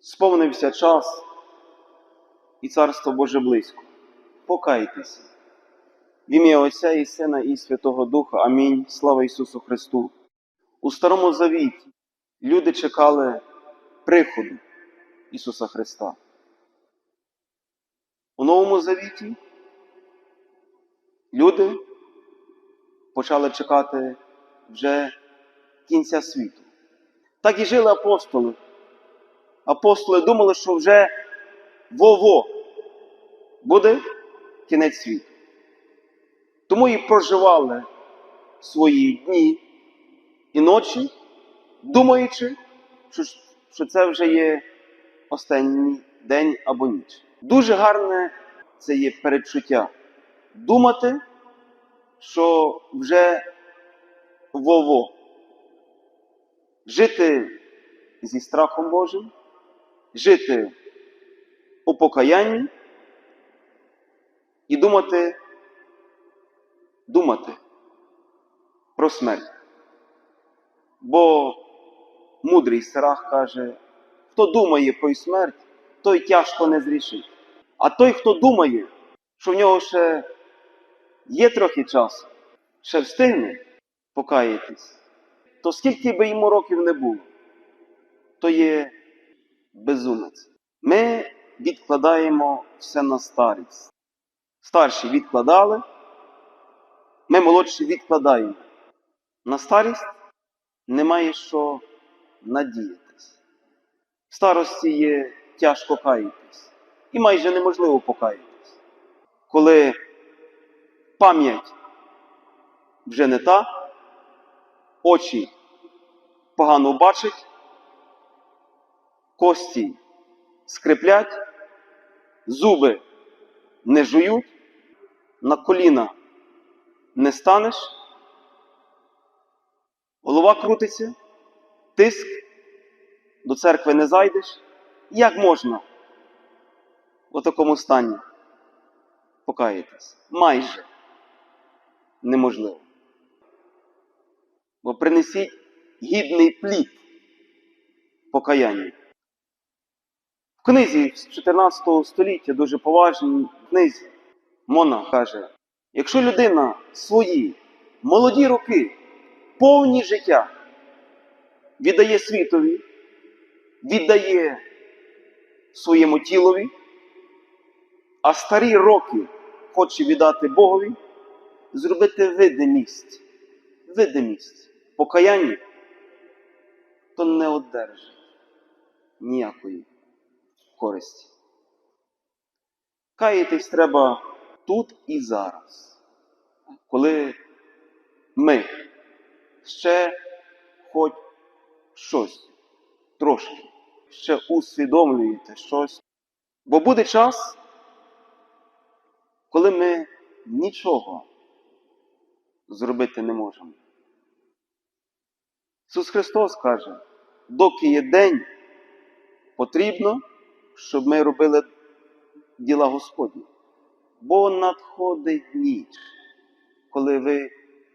Сповнився час, і Царство Боже близько. Покайтеся. В ім'я Отця і Сина і Святого Духа. Амінь. Слава Ісусу Христу. У Старому Завіті люди чекали приходу Ісуса Христа. У Новому Завіті люди почали чекати вже кінця світу. Так і жили апостоли. Апостоли думали, що вже во-во буде кінець світу. Тому і проживали свої дні і ночі, думаючи, що, це вже є останній день або ніч. Дуже гарне це є передчуття. Думати, що вже во-во. Жити зі страхом Божим, жити у покаянні і думати, думати про смерть. Бо мудрий Сирах каже, хто думає про смерть, той тяжко не зрішить. А той, хто думає, що в нього ще є трохи часу, ще встигне покаятись, то скільки би йому років не було, то є безумець. Ми відкладаємо все на старість. Старші відкладали, ми молодші відкладаємо. На старість немає що надіятись. В старості є тяжко каятись і майже неможливо покаятись. Коли пам'ять вже не та, очі погано бачать, кості скриплять, зуби не жують, на коліна не станеш, голова крутиться, тиск, до церкви не зайдеш. Як можна у такому стані покаятись? Майже неможливо. Бо принесіть гідний плід покаяння. Книзі з 14 століття, дуже поважній книзі, Мона каже: якщо людина свої молоді роки, повні життя віддає світові, віддає своєму тілові, а старі роки хоче віддати Богові, зробити видимість, видимість покаяння, то не одержить ніякої користі. Каятись треба тут і зараз, коли ми ще хоч щось трошки ще усвідомлюєте щось. Бо буде час, коли ми нічого зробити не можемо. Ісус Христос каже, доки є день, потрібно, щоб ми робили діла Господні. Бо надходить ніч, коли ви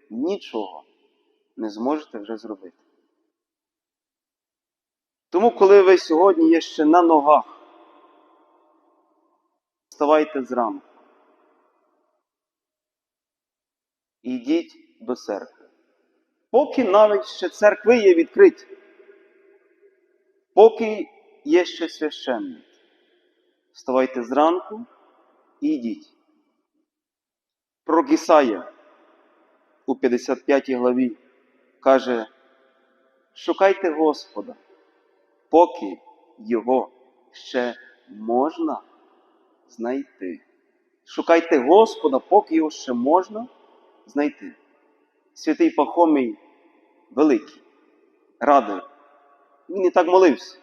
нічого не зможете вже зробити. Тому, коли ви сьогодні є ще на ногах, вставайте зранку. І йдіть до церкви. Поки навіть ще церкви є відкриті, поки є ще священник, вставайте зранку і йдіть. Пророк Ісая у 55 главі каже, шукайте Господа, поки його ще можна знайти. Шукайте Господа, поки його ще можна знайти. Святий Пахомій Великий радив. Він і так молився.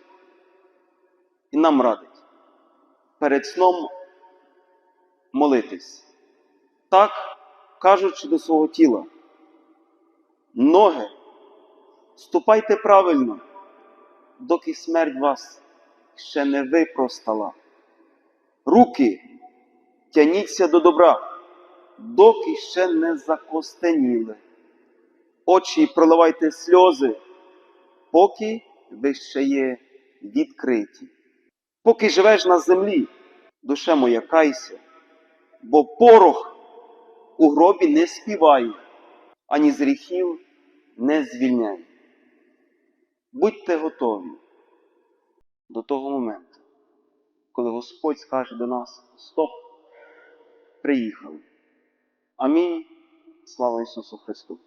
І нам радить. Перед сном молитись. Так кажучи до свого тіла. Ноги, ступайте правильно, доки смерть вас ще не випростала. Руки тяніться до добра, доки ще не закостеніли. Очі проливайте сльози, поки ви ще є відкриті. Поки живеш на землі, душе моя кайся, бо порох у гробі не співає, ані з гріхів не звільняє. Будьте готові до того моменту, коли Господь скаже до нас Стоп, приїхали. Амінь. Слава Ісусу Христу!